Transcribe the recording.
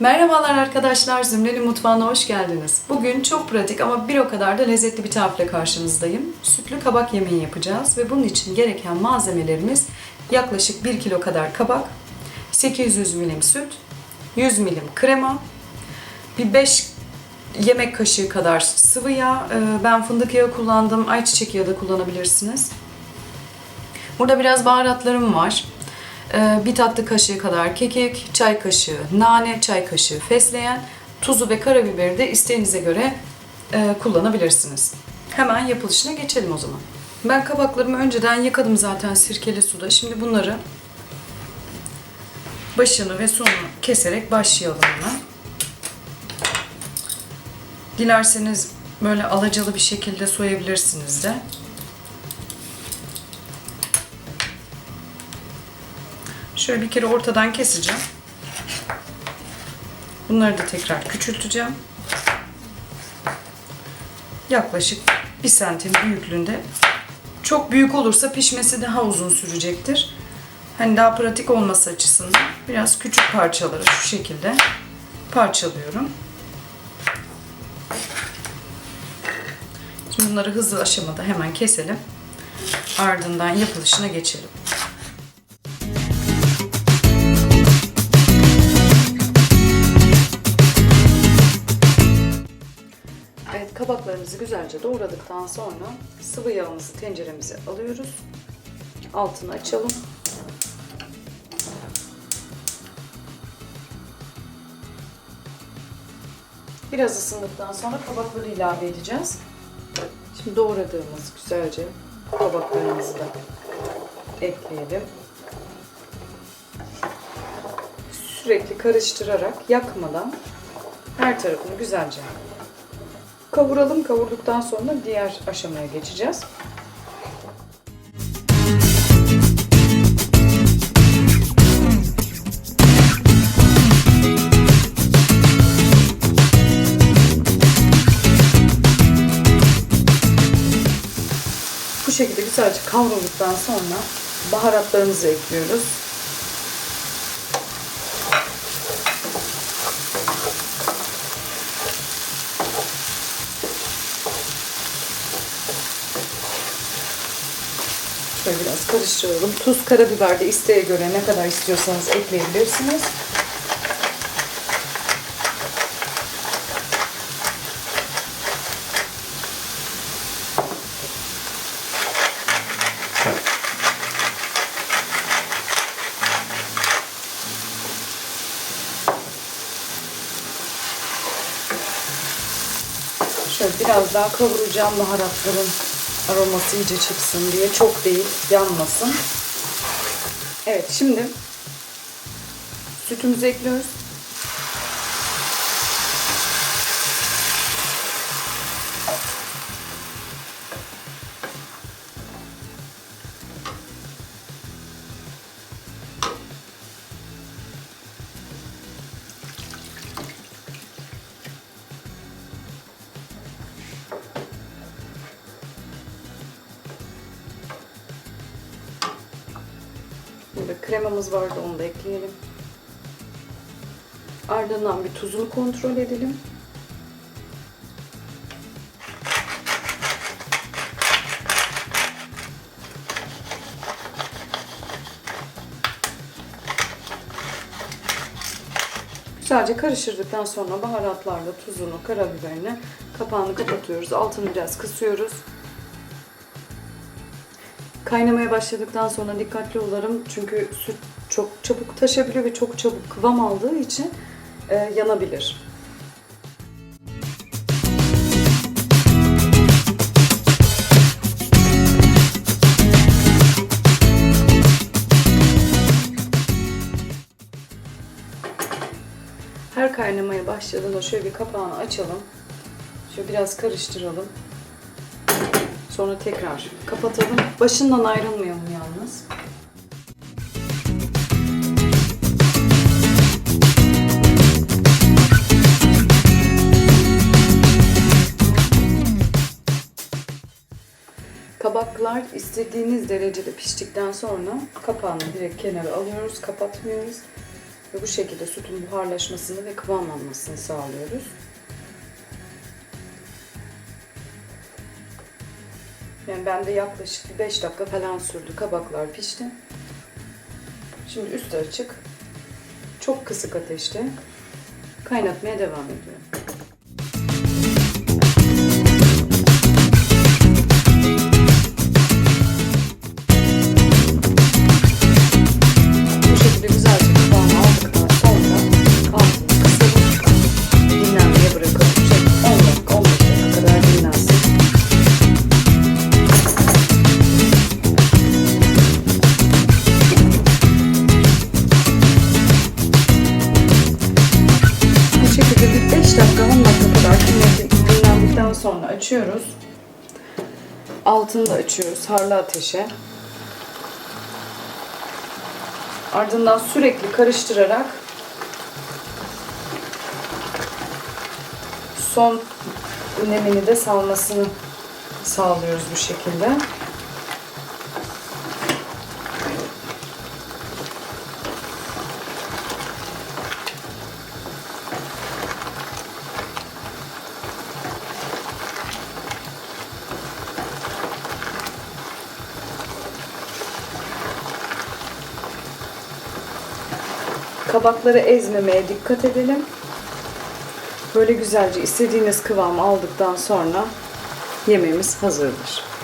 Merhabalar arkadaşlar, Zümreli Mutfağı'na hoş geldiniz. Bugün çok pratik ama bir o kadar da lezzetli bir tarifle karşınızdayım. Sütlü kabak yemeği yapacağız ve bunun için gereken malzemelerimiz yaklaşık 1 kilo kadar kabak, 800 milim süt, 100 milim krema, bir 5 yemek kaşığı kadar sıvı yağ, Ee, ben fındık yağı kullandım, ayçiçek yağı da kullanabilirsiniz. Burada biraz baharatlarım var. Ee, Bir tatlı kaşığı kadar kekik, çay kaşığı nane, çay kaşığı fesleğen, tuzu ve karabiberi de isteğinize göre e, kullanabilirsiniz. Hemen yapılışına geçelim o zaman. Ben kabaklarımı önceden yıkadım zaten sirkeli suda. Şimdi bunları başını ve sonunu keserek başlayalım hemen. Dilerseniz böyle alacalı bir şekilde soyabilirsiniz de. Şöyle bir kere ortadan keseceğim. Bunları da tekrar küçülteceğim. Yaklaşık 1 santim büyüklüğünde. Çok büyük olursa pişmesi daha uzun sürecektir. Hani daha pratik olması açısından biraz küçük parçaları şu şekilde parçalıyorum. Şimdi bunları hızlı aşamada hemen keselim. Ardından yapılışına geçelim. Kabaklarımızı güzelce doğradıktan sonra sıvı yağımızı tenceremize alıyoruz. Altını açalım. Biraz ısındıktan sonra kabakları ilave edeceğiz. Şimdi doğradığımız güzelce kabaklarımızı da ekleyelim. Sürekli karıştırarak yakmadan her tarafını güzelce kavuralım. Kavurduktan sonra diğer aşamaya geçeceğiz. Bu şekilde güzelce kavrulduktan sonra baharatlarımızı ekliyoruz. Şöyle biraz karıştıralım. Tuz, karabiber de isteğe göre ne kadar istiyorsanız ekleyebilirsiniz. Şöyle biraz daha kavuracağım baharatların aroması iyice çıksın diye. Çok değil, yanmasın. Evet, şimdi sütümüzü ekliyoruz. Burada kremamız vardı onu da ekleyelim. Ardından bir tuzunu kontrol edelim. Güzelce karıştırdıktan sonra baharatlarla tuzunu, karabiberini kapağını kapatıyoruz. Altını biraz kısıyoruz. Kaynamaya başladıktan sonra dikkatli olalım çünkü süt çok çabuk taşabiliyor ve çok çabuk kıvam aldığı için e, yanabilir. Her kaynamaya başladığında şöyle bir kapağını açalım. Şöyle biraz karıştıralım. Sonra tekrar kapatalım. Başından ayrılmayalım yalnız. Kabaklar istediğiniz derecede piştikten sonra kapağını direkt kenara alıyoruz, kapatmıyoruz. Ve bu şekilde sütün buharlaşmasını ve kıvamlanmasını sağlıyoruz. Yani bende yaklaşık 5 dakika falan sürdü. Kabaklar pişti. Şimdi üstü açık. Çok kısık ateşte kaynatmaya devam ediyorum. Açıyoruz. Altını da açıyoruz harlı ateşe. Ardından sürekli karıştırarak son nemini de salmasını sağlıyoruz bu şekilde. Kabakları ezmemeye dikkat edelim. Böyle güzelce istediğiniz kıvamı aldıktan sonra yemeğimiz hazırdır.